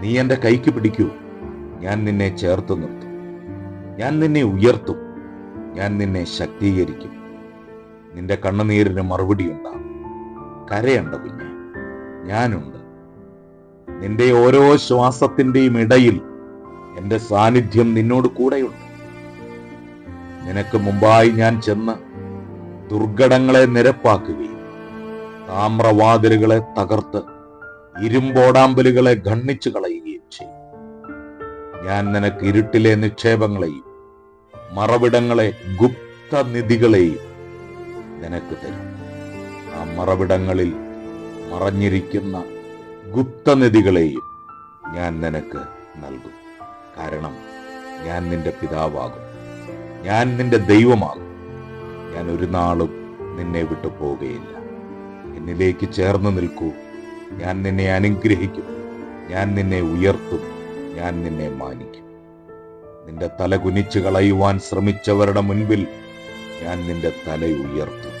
നീ എന്റെ കൈക്ക് പിടിക്കൂ. ഞാൻ നിന്നെ ചേർത്ത് നിർത്തും. ഞാൻ നിന്നെ ഉയർത്തും. ഞാൻ നിന്നെ ശക്തീകരിക്കും. നിന്റെ കണ്ണുനീരിന് മറുപടി ഉണ്ടാകും. കരയണ്ട കുഞ്ഞെ ഞാനുണ്ട്. നിന്റെ ഓരോ ശ്വാസത്തിന്റെയും ഇടയിൽ എന്റെ സാന്നിധ്യം നിന്നോട് കൂടെയുണ്ട്. നിനക്ക് മുമ്പായി ഞാൻ ചെന്ന് ദുർഘടങ്ങളെ നിരപ്പാക്കുകയും താമ്രവാതിലുകളെ തകർത്ത് ഇരുമ്പോടാമ്പലുകളെ ഖണ്ണിച്ചു കളയുകയും ചെയ്യും. ഞാൻ നിനക്ക് ഇരുട്ടിലെ നിക്ഷേപങ്ങളെയും മറവിടങ്ങളെ ഗുപ്തനിധികളെയും നിനക്ക് തരും. ആ മറവിടങ്ങളിൽ മറഞ്ഞിരിക്കുന്ന ഗുപ്തനിധികളെയും ഞാൻ നിനക്ക് നൽകും. കാരണം ഞാൻ നിന്റെ പിതാവാകും. ഞാൻ നിന്റെ ദൈവമാകും. ഞാൻ ഒരു നാളും നിന്നെ വിട്ടു പോവുകയില്ല എന്നിലേക്ക് ചേർന്ന് നിൽക്കൂ. ഞാൻ നിന്നെ അനുഗ്രഹിക്കും. ഞാൻ നിന്നെ ഉയർത്തും. ഞാൻ നിന്നെ മാനിക്കും. നിന്റെ തല കുനിച്ചു കളയുവാൻ ശ്രമിച്ചവരുടെ മുൻപിൽ ഞാൻ നിന്റെ തല ഉയർത്തും.